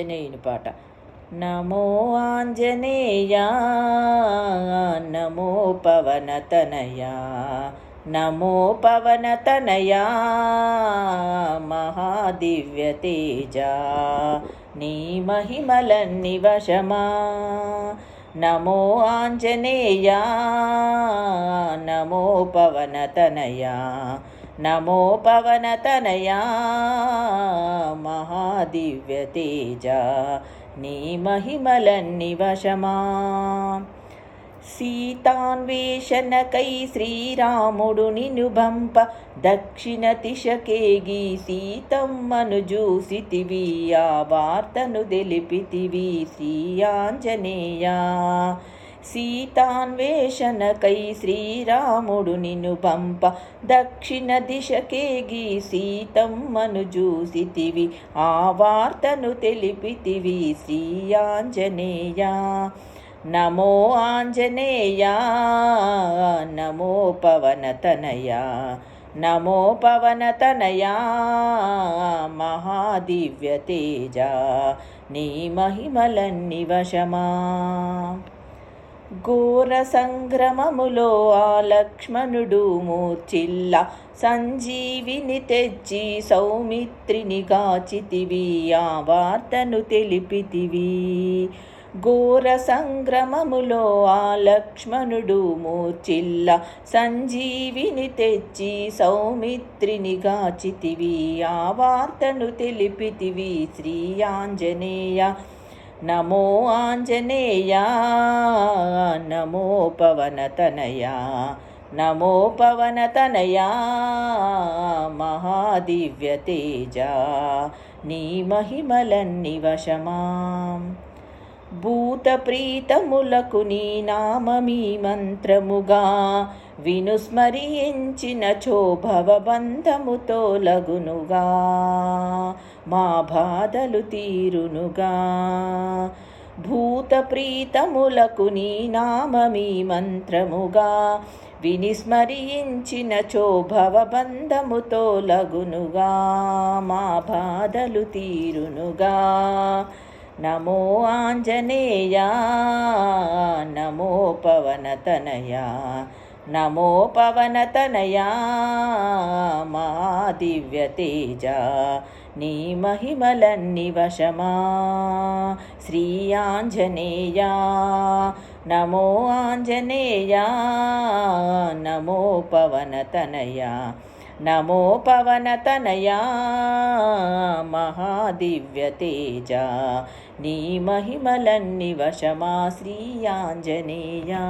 ఆంజనేయుని పాట. నమో ఆంజనేయ నమో పవనతనయ నమో పవనతనయ మహాదివ్య తేజ నీ మహిమలన్ని వశమా. నమో ఆంజనేయ నమో పవనతనయ నమో పవనతనయా మహాదివ్య తేజ నీ మహిమలన్ని వశమా. సీతాన్వేషణకై శ్రీరాముడు నినుబంప దక్షిణ దిశకేగి సీతమ్మను జూసితివి ఆ వార్తను తెలిపితివి శ్రీ సీతాన్వేషణకై శ్రీరాముడు నిన్ను పంప. దక్షిణ దిశకేగి సీతమ్మను చూసితివి. ఆ వార్తను తెలిపితివి శ్రీ ఆంజనేయ నమో ఆంజనేయ. నమో పవనతనయ నమో పవనతనయా మహాదివ్య తేజ. నీ మహిమలన్ని వశమా. ఘోర సంగ్రమములో ఆ లక్ష్మణుడు మూర్చిల్ల సంజీవిని తెచ్చి సౌమిత్రిని గాచితివి ఆ వార్తను తెలిపితివి. ఘోర సంగ్రమములో ఆ లక్ష్మణుడు మూర్చిల్ల సంజీవిని తెచ్చి సౌమిత్రిని గాచితివి ఆ వార్తను తెలిపితివి. శ్రీ ఆంజనేయ నమో ఆంజనేయ నమో పవనతనయ నమో పవనతనయ మహాదివ్య తేజ నీ మహిమలన్ని వశమా. భూతప్రీతములకు నీ నామమీ మంత్రముగా వినుస్మరించిన చోభవబంధముతో లగునుగా మా బాధలు తీరునుగా. భూతప్రీతములకు నీ నామమీ మంత్రముగా వినిస్మరించిన చోభవబంధముతో లగునుగా మా బాధలు తీరునుగా. నమో ఆంజనేయ నమో పవనతనయా నమో పవనతనయా మా దివ్య తేజ నీ మహిమలన్ని వశమా. శ్రీ ఆంజనేయ నమో ఆంజనేయ నమో పవనతనయా. नमो पवनतनया महादिव्यतेजा। निहिमलन्निवशमा श्रीयाञ्जनेया।